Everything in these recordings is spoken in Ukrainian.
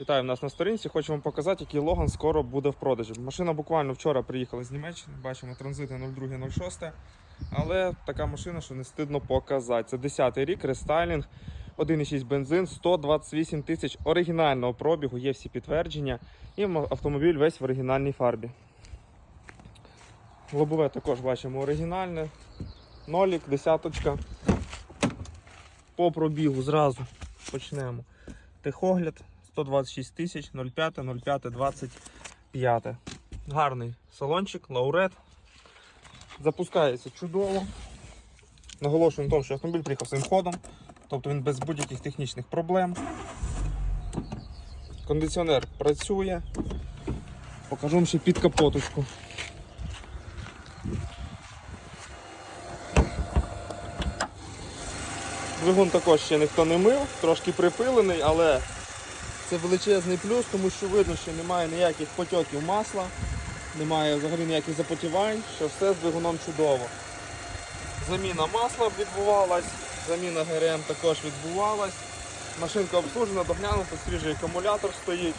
Вітаю нас на сторінці. Хочу вам показати, який Логан скоро буде в продажі. Машина буквально вчора приїхала з Німеччини. Бачимо транзити 02.06. Але така машина, що не стидно показати. Це 10-й рік, рестайлінг, 1,6 бензин, 128 тисяч оригінального пробігу, є всі підтвердження. І автомобіль весь в оригінальній фарбі. Лобове також бачимо оригінальне. Нолік, десяточка. По пробігу зразу почнемо. Техогляд 126 тисяч 05 05 25. Гарний салончик, лаурет. Запускається чудово. Наголошую на тому, що автомобіль приїхав своїм ходом, тобто він без будь-яких технічних проблем. Кондиціонер працює. Покажу вам ще під капоточку. Двигун також ще ніхто не мив, трошки припилений, але це величезний плюс, тому що видно, що немає ніяких потьоків масла, немає взагалі ніяких запотівань, що все з двигуном чудово. Заміна масла відбувалась, заміна ГРМ також відбувалась. Машинка обслужена, доглянута, свіжий акумулятор стоїть.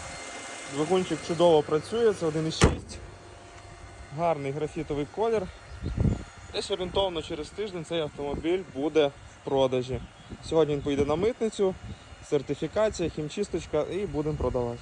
Двигунчик чудово працює, це 1,6. Гарний графітовий колір. Десь орієнтовно через тиждень цей автомобіль буде в продажі. Сьогодні він поїде на митницю, сертифікація, хімчисточка і будемо продавати.